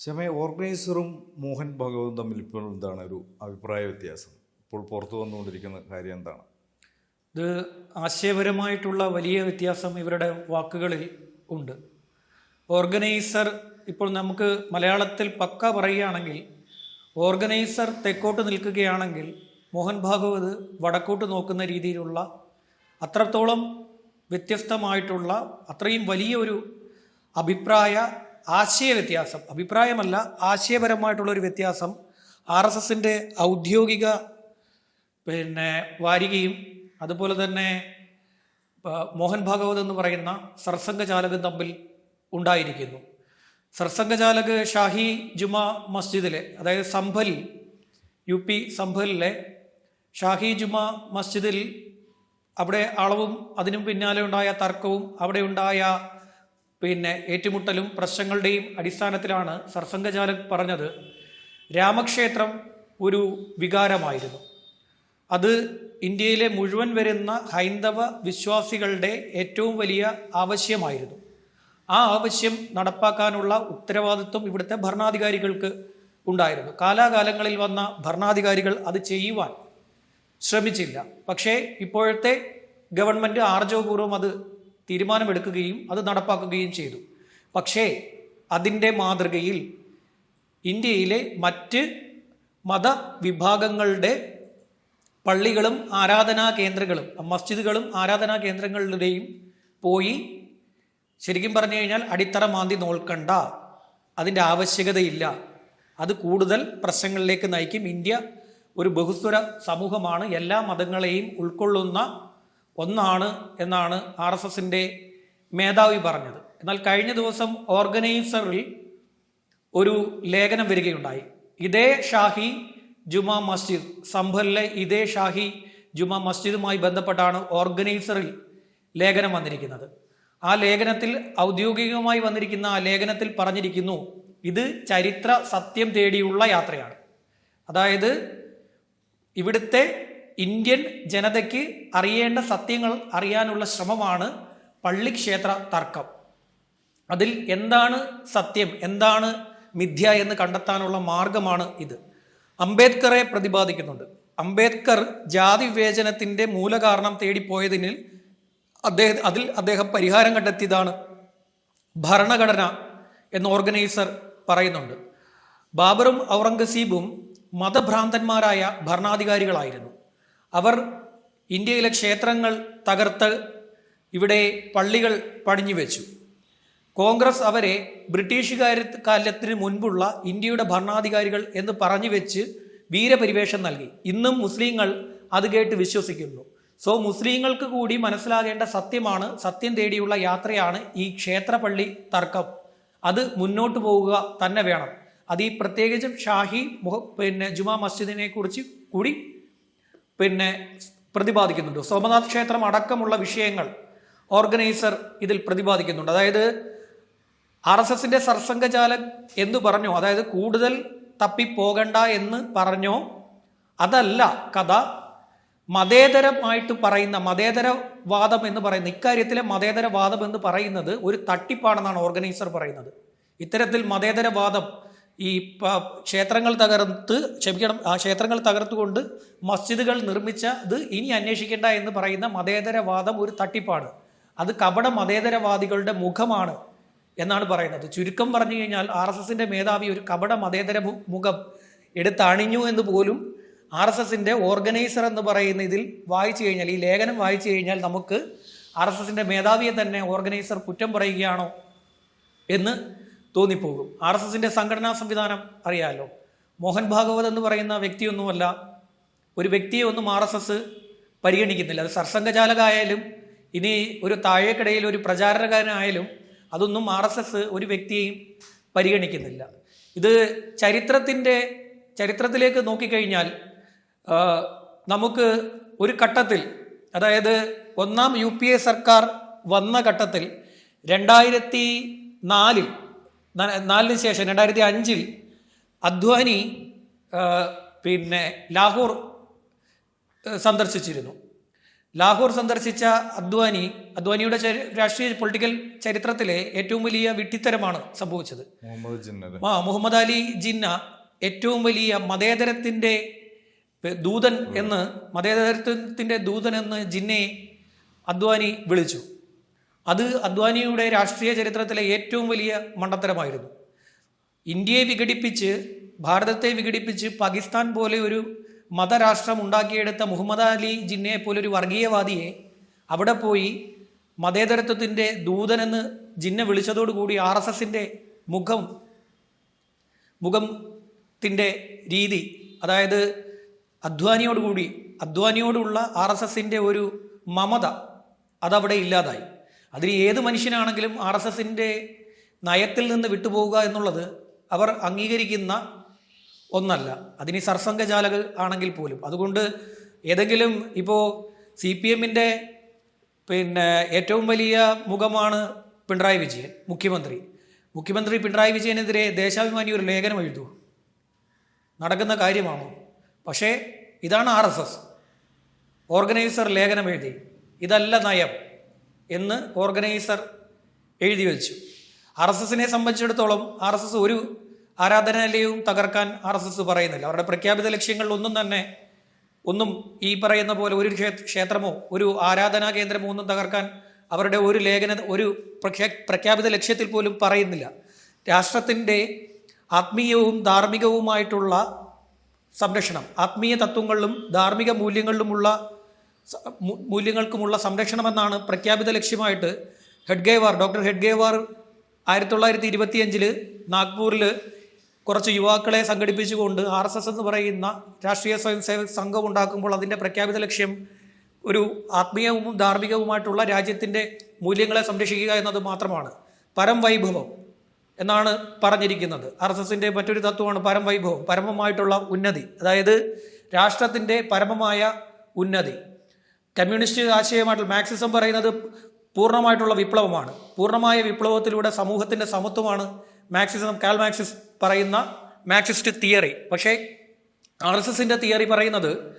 ക്ഷമ ഓർഗനൈസറും മോഹൻ ഭാഗവതും തമ്മിൽ ഇപ്പോൾ എന്താണ് ഒരു അഭിപ്രായ വ്യത്യാസം? ഇപ്പോൾ പുറത്തു വന്നുകൊണ്ടിരിക്കുന്ന കാര്യം എന്താണ്? ഇത് ആശയപരമായിട്ടുള്ള വലിയ വ്യത്യാസം ഇവരുടെ വാക്കുകളിൽ ഉണ്ട്. ഓർഗനൈസർ ഇപ്പോൾ നമുക്ക് മലയാളത്തിൽ പക്ക പറയുകയാണെങ്കിൽ ഓർഗനൈസർ തെക്കോട്ട് നിൽക്കുകയാണെങ്കിൽ മോഹൻ ഭാഗവത് വടക്കോട്ട് നോക്കുന്ന രീതിയിലുള്ള അത്രത്തോളം വ്യത്യസ്തമായിട്ടുള്ള അത്രയും വലിയൊരു അഭിപ്രായ ആശയ വ്യത്യാസം അഭിപ്രായമല്ല ആശയപരമായിട്ടുള്ള ഒരു വ്യത്യാസം. ആർ എസ് എസിന്റെ ഔദ്യോഗിക പിന്നെ വാരികയും അതുപോലെ തന്നെ മോഹൻ ഭാഗവത് എന്ന് പറയുന്ന സർസംഘചാലകൻ തമ്മിൽ ഉണ്ടായിരിക്കുന്നു. സർസംഘചാലക് ഷാഹി ജുമാ മസ്ജിദിലെ അതായത് സംഭലിൽ യു പി സംഭലിലെ ഷാഹി ജുമാ മസ്ജിദിൽ അവിടെ അളവും അതിനും പിന്നാലെ ഉണ്ടായ തർക്കവും അവിടെ ഉണ്ടായ പിന്നെ ഏറ്റുമുട്ടലും പ്രശ്നങ്ങളുടെയും അടിസ്ഥാനത്തിലാണ് സർസംഘചാലക് പറഞ്ഞത്. രാമക്ഷേത്രം ഒരു വികാരമായിരുന്നു. അത് ഇന്ത്യയിലെ മുഴുവൻ വരുന്ന ഹൈന്ദവ വിശ്വാസികളുടെ ഏറ്റവും വലിയ ആവശ്യമായിരുന്നു. ആ ആവശ്യം നടപ്പാക്കാനുള്ള ഉത്തരവാദിത്വം ഇവിടുത്തെ ഭരണാധികാരികൾക്ക് ഉണ്ടായിരുന്നു. കാലാകാലങ്ങളിൽ വന്ന ഭരണാധികാരികൾ അത് ചെയ്യുവാൻ ശ്രമിച്ചില്ല. പക്ഷേ ഇപ്പോഴത്തെ ഗവൺമെന്റ് ആർജവപൂർവം അത് തീരുമാനമെടുക്കുകയും അത് നടപ്പാക്കുകയും ചെയ്തു. പക്ഷേ അതിന്റെ മാതൃകയിൽ ഇന്ത്യയിലെ മറ്റ് മതവിഭാഗങ്ങളുടെ പള്ളികളും ആരാധനാ കേന്ദ്രങ്ങളും മസ്ജിദുകളും ആരാധനാ കേന്ദ്രങ്ങളുടെയും പോയി ശരിക്കും പറഞ്ഞു കഴിഞ്ഞാൽ അടിത്തറ മാന്തി നോൽക്കണ്ട. അതിന്റെ ആവശ്യകതയില്ല. അത് കൂടുതൽ പ്രശ്നങ്ങളിലേക്ക് നയിക്കും. ഇന്ത്യ ഒരു ബഹുസ്വര സമൂഹമാണ്. എല്ലാ മതങ്ങളെയും ഉൾക്കൊള്ളുന്ന ഒന്നാണ് എന്നാണ് ആർ എസ് എസിന്റെ മേധാവി പറഞ്ഞത്. എന്നാൽ കഴിഞ്ഞ ദിവസം ഓർഗനൈസറിൽ ഒരു ലേഖനം വരികയുണ്ടായി. ഇതേ ഷാഹി ജുമാ മസ്ജിദ് സംഭലിലെ ഇതേ ഷാഹി ജുമാ മസ്ജിദുമായി ബന്ധപ്പെട്ടാണ് ഓർഗനൈസറിൽ ലേഖനം വന്നിരിക്കുന്നത്. ആ ലേഖനത്തിൽ ഔദ്യോഗികമായി വന്നിരിക്കുന്ന ആ ലേഖനത്തിൽ പറഞ്ഞിരിക്കുന്നു ഇത് ചരിത്ര സത്യം തേടിയുള്ള യാത്രയാണ്. അതായത് ഇവിടുത്തെ ഇന്ത്യൻ ജനതയ്ക്ക് അറിയേണ്ട സത്യങ്ങൾ അറിയാനുള്ള ശ്രമമാണ് പള്ളിക്ഷേത്ര തർക്കം. അതിൽ എന്താണ് സത്യം എന്താണ് മിഥ്യ എന്ന് കണ്ടെത്താനുള്ള മാർഗമാണ് ഇത്. അംബേദ്കറെ പ്രതിപാദിക്കുന്നുണ്ട്. അംബേദ്കർ ജാതി വിവേചനത്തിന്റെ മൂലകാരണം തേടിപ്പോയതിന് അദ്ദേഹം അതിൽ അദ്ദേഹം പരിഹാരം കണ്ടെത്തിയതാണ് ഭരണഘടന എന്ന ഓർഗനൈസർ പറയുന്നുണ്ട്. ബാബറും ഔറംഗസീബും മതഭ്രാന്തന്മാരായ ഭരണാധികാരികളായിരുന്നു. അവർ ഇന്ത്യയിലെ ക്ഷേത്രങ്ങൾ തകർത്ത് ഇവിടെ പള്ളികൾ പടിഞ്ഞു വെച്ചു. കോൺഗ്രസ് അവരെ ബ്രിട്ടീഷുകാര കാലത്തിന് മുൻപുള്ള ഇന്ത്യയുടെ ഭരണാധികാരികൾ എന്ന് പറഞ്ഞു വെച്ച് വീരപരിവേഷം നൽകി. ഇന്നും മുസ്ലിങ്ങൾ അത് കേട്ട് വിശ്വസിക്കുന്നു. സോ മുസ്ലിങ്ങൾക്ക് കൂടി മനസ്സിലാകേണ്ട സത്യമാണ് സത്യം തേടിയുള്ള യാത്രയാണ് ഈ ക്ഷേത്രപള്ളി തർക്കം. അത് മുന്നോട്ട് പോവുക തന്നെ വേണം. അത് ഈ പ്രത്യേകിച്ചും ഷാഹി മുഹ- പിന്നെ ജുമാ മസ്ജിദിനെ കുറിച്ച് കൂടി പിന്നെ പ്രതിപാദിക്കുന്നുണ്ട്. സോമനാഥ് ക്ഷേത്രം അടക്കമുള്ള വിഷയങ്ങൾ ഓർഗനൈസർ ഇതിൽ പ്രതിപാദിക്കുന്നുണ്ട്. അതായത് ആർ എസ് എസിന്റെ സർസംഘചാലൻ എന്ന് പറഞ്ഞോ അതായത് കൂടുതൽ തപ്പിപ്പോകണ്ട എന്ന് പറഞ്ഞോ അതല്ല കഥ. മതേതരമായിട്ട് പറയുന്ന മതേതരവാദം എന്ന് പറയുന്ന ഇക്കാര്യത്തിലെ മതേതരവാദം എന്ന് പറയുന്നത് ഒരു തട്ടിപ്പാണെന്നാണ് ഓർഗനൈസർ പറയുന്നത്. ഇത്തരത്തിൽ മതേതരവാദം ഈ ക്ഷേത്രങ്ങൾ തകർത്ത് ക്ഷമിക്കണം ആ ക്ഷേത്രങ്ങൾ തകർത്തുകൊണ്ട് മസ്ജിദുകൾ നിർമ്മിച്ച ഇത് ഇനി അന്വേഷിക്കേണ്ട എന്ന് പറയുന്ന മതേതരവാദം ഒരു തട്ടിപ്പാണ്. അത് കപട മതേതരവാദികളുടെ മുഖമാണ് എന്നാണ് പറയുന്നത്. ചുരുക്കം പറഞ്ഞു കഴിഞ്ഞാൽ ആർ എസ് എസിന്റെ മേധാവി ഒരു കപട മതേതര മുഖം എടുത്തണിഞ്ഞു എന്ന് പോലും ആർ എസ് എസിന്റെ ഓർഗനൈസർ എന്ന് പറയുന്ന ഇതിൽ വായിച്ചു കഴിഞ്ഞാൽ ഈ ലേഖനം വായിച്ചു കഴിഞ്ഞാൽ നമുക്ക് ആർ എസ് എസിന്റെ മേധാവിയെ തന്നെ ഓർഗനൈസർ കുറ്റം പറയുകയാണോ എന്ന് തോന്നിപ്പോകും. ആർ എസ് എസിന്റെ സംഘടനാ സംവിധാനം അറിയാലോ. മോഹൻ ഭാഗവത് എന്ന് പറയുന്ന വ്യക്തിയൊന്നുമല്ല. ഒരു വ്യക്തിയെ ഒന്നും ആർ എസ് എസ് പരിഗണിക്കുന്നില്ല. അത് സർസംഘചാലകായാലും ഇനി ഒരു താഴേക്കിടയിൽ ഒരു പ്രചാരകനായാലും അതൊന്നും ആർ എസ് എസ് ഒരു വ്യക്തിയെയും പരിഗണിക്കുന്നില്ല. ഇത് ചരിത്രത്തിന്റെ ചരിത്രത്തിലേക്ക് നോക്കിക്കഴിഞ്ഞാൽ നമുക്ക് ഒരു ഘട്ടത്തിൽ അതായത് ഒന്നാം യു സർക്കാർ വന്ന ഘട്ടത്തിൽ രണ്ടായിരത്തി നാലിൽ നാലിന് ശേഷം രണ്ടായിരത്തി അഞ്ചിൽ അദ്വാനി പിന്നെ ലാഹോർ സന്ദർശിച്ചിരുന്നു. ലാഹോർ സന്ദർശിച്ച അദ്വാനി അദ്വാനിയുടെ രാഷ്ട്രീയ പൊളിറ്റിക്കൽ ചരിത്രത്തിലെ ഏറ്റവും വലിയ വിട്ടിത്തരമാണ് സംഭവിച്ചത്. ആ മുഹമ്മദ് അലി ജിന്ന ഏറ്റവും വലിയ മതേതരത്തിന്റെ ദൂതൻ എന്ന് മതേതരത്വത്തിന്റെ ദൂതൻ എന്ന് ജിന്നയെ അദ്വാനി വിളിച്ചു. അത് അദ്വാനിയുടെ രാഷ്ട്രീയ ചരിത്രത്തിലെ ഏറ്റവും വലിയ മണ്ടത്തരമായിരുന്നു. ഇന്ത്യയെ വിഘടിപ്പിച്ച് ഭാരതത്തെ വിഘടിപ്പിച്ച് പാകിസ്ഥാൻ പോലെ ഒരു മതരാഷ്ട്രം ഉണ്ടാക്കിയെടുത്ത മുഹമ്മദ് അലി ജിന്നയെ പോലെ ഒരു വർഗീയവാദിയെ അവിടെ പോയി മതേതരത്വത്തിന്റെ ദൂതനെന്ന് ജിന്ന വിളിച്ചതോടുകൂടി ആർ എസ് എസിന്റെ മുഖം മുഖത്തിന്റെ രീതി അതായത് അധ്വാനിയോടുകൂടി അധ്വാനിയോടുള്ള ആർ എസ് എസിന്റെ ഒരു മമത അതവിടെ ഇല്ലാതായി. അതിന് ഏത് മനുഷ്യനാണെങ്കിലും ആർ എസ് എസിന്റെ നയത്തിൽ നിന്ന് വിട്ടുപോവുക എന്നുള്ളത് അവർ അംഗീകരിക്കുന്ന ഒന്നല്ല. അതിന് സർസംഘചാലകൾ ആണെങ്കിൽ പോലും. അതുകൊണ്ട് ഏതെങ്കിലും ഇപ്പോൾ സി പി എമ്മിന്റെ പിന്നെ ഏറ്റവും വലിയ മുഖമാണ് പിണറായി വിജയൻ മുഖ്യമന്ത്രി. മുഖ്യമന്ത്രി പിണറായി വിജയനെതിരെ ദേശാഭിമാനി ഒരു ലേഖനം എഴുതൂ നടക്കുന്ന കാര്യമാണോ? പക്ഷേ ഇതാണ് ആർ എസ് എസ്. ഓർഗനൈസർ ലേഖനം എഴുതി. ഇതല്ല നയം. എന്ന് ഓർഗനൈസർ എഴുതി വെച്ചു. ആർ എസ് എസിനെ സംബന്ധിച്ചിടത്തോളം ആർ എസ് എസ് ഒരു ആരാധനാലയവും തകർക്കാൻ ആർ എസ് എസ് പറയുന്നില്ല. അവരുടെ പ്രഖ്യാപിത ലക്ഷ്യങ്ങളിൽ ഒന്നും തന്നെ ഒന്നും ഈ പറയുന്ന പോലെ ഒരു ക്ഷേത്രമോ ഒരു ആരാധനാ കേന്ദ്രമോ ഒന്നും തകർക്കാൻ അവരുടെ ഒരു ലേഖന ഒരു പ്രഖ്യാ- പ്രഖ്യാപിത ലക്ഷ്യത്തിൽ പോലും പറയുന്നില്ല. രാഷ്ട്രത്തിന്റെ ആത്മീയവും ധാർമ്മികവുമായിട്ടുള്ള സംരക്ഷണം ആത്മീയ തത്വങ്ങളിലും ധാർമ്മിക മൂല്യങ്ങളിലുമുള്ള മൂല്യങ്ങൾക്കുമുള്ള സംരക്ഷണമെന്നാണ് പ്രഖ്യാപിത ലക്ഷ്യമായിട്ട് ഹെഡ്ഗേവാർ ഡോക്ടർ ഹെഡ്ഗേവാർ ആയിരത്തി തൊള്ളായിരത്തി ഇരുപത്തിയഞ്ചിൽ നാഗ്പൂരിൽ കുറച്ച് യുവാക്കളെ സംഘടിപ്പിച്ചുകൊണ്ട് ആർ എസ് എസ് എന്ന് പറയുന്ന രാഷ്ട്രീയ സ്വയംസേവക സംഘം ഉണ്ടാക്കുമ്പോൾ അതിന്റെ പ്രഖ്യാപിത ലക്ഷ്യം ഒരു ആത്മീയവും ധാർമ്മികവുമായിട്ടുള്ള രാജ്യത്തിന്റെ മൂല്യങ്ങളെ സംരക്ഷിക്കുക എന്നത് മാത്രമാണ്. പരം വൈഭവം എന്നാണ് പറഞ്ഞിരിക്കുന്നത്. ആർ എസ് എസിന്റെ മറ്റൊരു തത്വമാണ് പരം വൈഭവം പരമമായിട്ടുള്ള ഉന്നതി. അതായത് രാഷ്ട്രത്തിന്റെ പരമമായ ഉന്നതി. കമ്മ്യൂണിസ്റ്റ് ആശയമായിട്ടുള്ള മാക്സിസം പറയുന്നത് പൂർണമായിട്ടുള്ള വിപ്ലവമാണ്. പൂർണമായ വിപ്ലവത്തിലൂടെ സമൂഹത്തിന്റെ സമത്വമാണ് മാക്സിസം കാൽ മാക്സിസ് പറയുന്ന മാക്സിസ്റ്റ് തിയറി. പക്ഷേ ആർ എസ് എസിന്റെ തിയറി പറയുന്നത്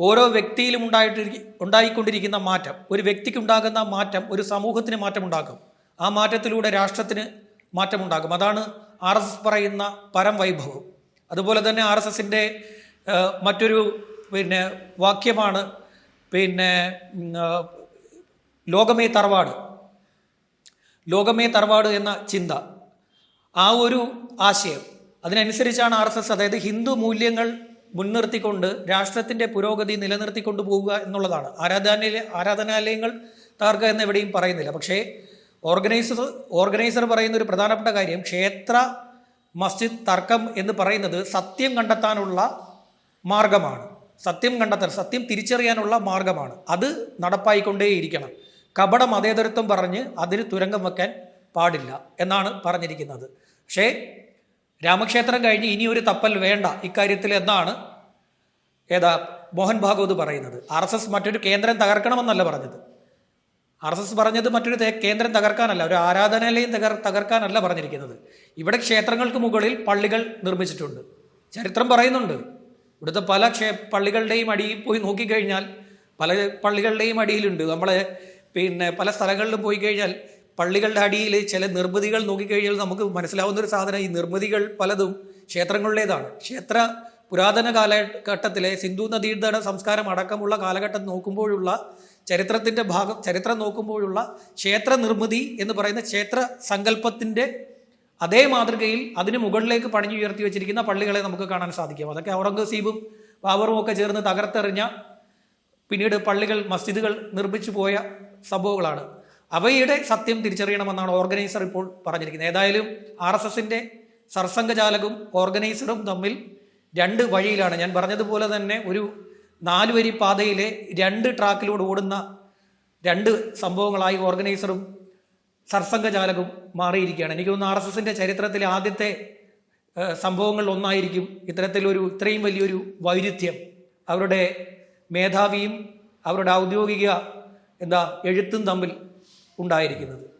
ഓരോ വ്യക്തിയിലും ഉണ്ടായിട്ട് ഉണ്ടായിക്കൊണ്ടിരിക്കുന്ന മാറ്റം. ഒരു വ്യക്തിക്ക് ഉണ്ടാകുന്ന മാറ്റം ഒരു സമൂഹത്തിന് മാറ്റമുണ്ടാക്കും. ആ മാറ്റത്തിലൂടെ രാഷ്ട്രത്തിന് മാറ്റമുണ്ടാകും. അതാണ് ആർ എസ് എസ് പറയുന്ന പരം വൈഭവം അതുപോലെ തന്നെ ആർ എസ് എസിന്റെ മറ്റൊരു പിന്നെ വാക്യമാണ് പിന്നെ ലോകമേ തറവാട്. ലോകമേ തറവാട് എന്ന ചിന്ത. ആ ഒരു ആശയം. അതിനനുസരിച്ചാണ് ആർ എസ് എസ് അതായത് ഹിന്ദു മൂല്യങ്ങൾ മുൻനിർത്തിക്കൊണ്ട് രാഷ്ട്രത്തിന്റെ പുരോഗതി നിലനിർത്തിക്കൊണ്ട് പോവുക എന്നുള്ളതാണ്. ആരാധനാലയ ആരാധനാലയങ്ങൾ തകർക്കുക എന്ന് എവിടെയും പറയുന്നില്ല. പക്ഷേ ഓർഗനൈസർ ഓർഗനൈസർ പറയുന്ന ഒരു പ്രധാനപ്പെട്ട കാര്യം ക്ഷേത്ര മസ്ജിദ് തർക്കം എന്ന് പറയുന്നത് സത്യം കണ്ടെത്താനുള്ള മാർഗമാണ്. സത്യം കണ്ടെത്തൽ സത്യം തിരിച്ചറിയാനുള്ള മാർഗമാണ്. അത് നടപ്പായിക്കൊണ്ടേയിരിക്കണം. കപട മതേതരത്വം പറഞ്ഞ് അതിന് തുരങ്കം വെക്കാൻ പാടില്ല എന്നാണ് പറഞ്ഞിരിക്കുന്നത്. പക്ഷേ രാമക്ഷേത്രം കഴിഞ്ഞ് ഇനി ഒരു തപ്പൽ വേണ്ട ഇക്കാര്യത്തിൽ എന്നാണ് ഏതാ മോഹൻ ഭാഗവത് പറയുന്നത്. ആർ എസ് എസ് മറ്റൊരു കേന്ദ്രം തകർക്കണമെന്നല്ല പറഞ്ഞത്. ആർ എസ് എസ് പറഞ്ഞത് മറ്റൊരു കേന്ദ്രം തകർക്കാനല്ല ഒരു ആരാധനാലയം തകർ തകർക്കാനല്ല പറഞ്ഞിരിക്കുന്നത്. ഇവിടെ ക്ഷേത്രങ്ങൾക്ക് മുകളിൽ പള്ളികൾ നിർമ്മിച്ചിട്ടുണ്ട്. ചരിത്രം പറയുന്നുണ്ട്. ഇവിടുത്തെ പല ക്ഷേ പള്ളികളുടെയും അടിയിൽ പോയി നോക്കിക്കഴിഞ്ഞാൽ പല പള്ളികളുടെയും അടിയിലുണ്ട്. നമ്മളെ പിന്നെ പല സ്ഥലങ്ങളിലും പോയി കഴിഞ്ഞാൽ പള്ളികളുടെ അടിയിൽ ചില നിർമ്മിതികൾ നോക്കിക്കഴിഞ്ഞാൽ നമുക്ക് മനസ്സിലാവുന്ന ഒരു സാധനം ഈ നിർമ്മിതികൾ പലതും ക്ഷേത്രങ്ങളിലേതാണ് ക്ഷേത്ര പുരാതന കാലഘട്ടത്തിലെ സിന്ധു നദീതട സംസ്കാരം അടക്കമുള്ള കാലഘട്ടം നോക്കുമ്പോഴുള്ള ചരിത്രത്തിന്റെ ഭാഗം ചരിത്രം നോക്കുമ്പോഴുള്ള ക്ഷേത്ര നിർമ്മിതി എന്ന് പറയുന്ന ക്ഷേത്ര സങ്കല്പത്തിന്റെ അതേ മാതൃകയിൽ അതിന് മുകളിലേക്ക് പണിഞ്ഞുയർത്തി വെച്ചിരിക്കുന്ന പള്ളികളെ നമുക്ക് കാണാൻ സാധിക്കും. അതൊക്കെ ഔറംഗസീബും ബാബറും ഒക്കെ ചേർന്ന് തകർത്തെറിഞ്ഞ പിന്നീട് പള്ളികൾ മസ്ജിദുകൾ നിർമ്മിച്ചു പോയ സംഭവങ്ങളാണ്. അവയുടെ സത്യം തിരിച്ചറിയണമെന്നാണ് ഓർഗനൈസർ ഇപ്പോൾ പറഞ്ഞിരിക്കുന്നത്. ഏതായാലും ആർ എസ് എസിന്റെ സർസംഘചാലകും ഓർഗനൈസറും തമ്മിൽ രണ്ട് വഴിയിലാണ്. ഞാൻ പറഞ്ഞതുപോലെ തന്നെ ഒരു നാലുവരി പാതയിലെ രണ്ട് ട്രാക്കിലൂടെ ഓടുന്ന രണ്ട് സംഭവങ്ങളായി ഓർഗനൈസറും സർസംഘചാലകും മാറിയിരിക്കുകയാണ്. എനിക്ക് തോന്നുന്നു ആർ എസ് എസിന്റെ ചരിത്രത്തിലെ ആദ്യത്തെ സംഭവങ്ങളിൽ ഒന്നായിരിക്കും ഇത്തരത്തിലൊരു ഇത്രയും വലിയൊരു വൈരുദ്ധ്യം. അവരുടെ മേധാവിയും അവരുടെ ഔദ്യോഗിക എന്താ എഴുത്തും തമ്മിൽ ഉണ്ടായിരിക്കുന്നത്.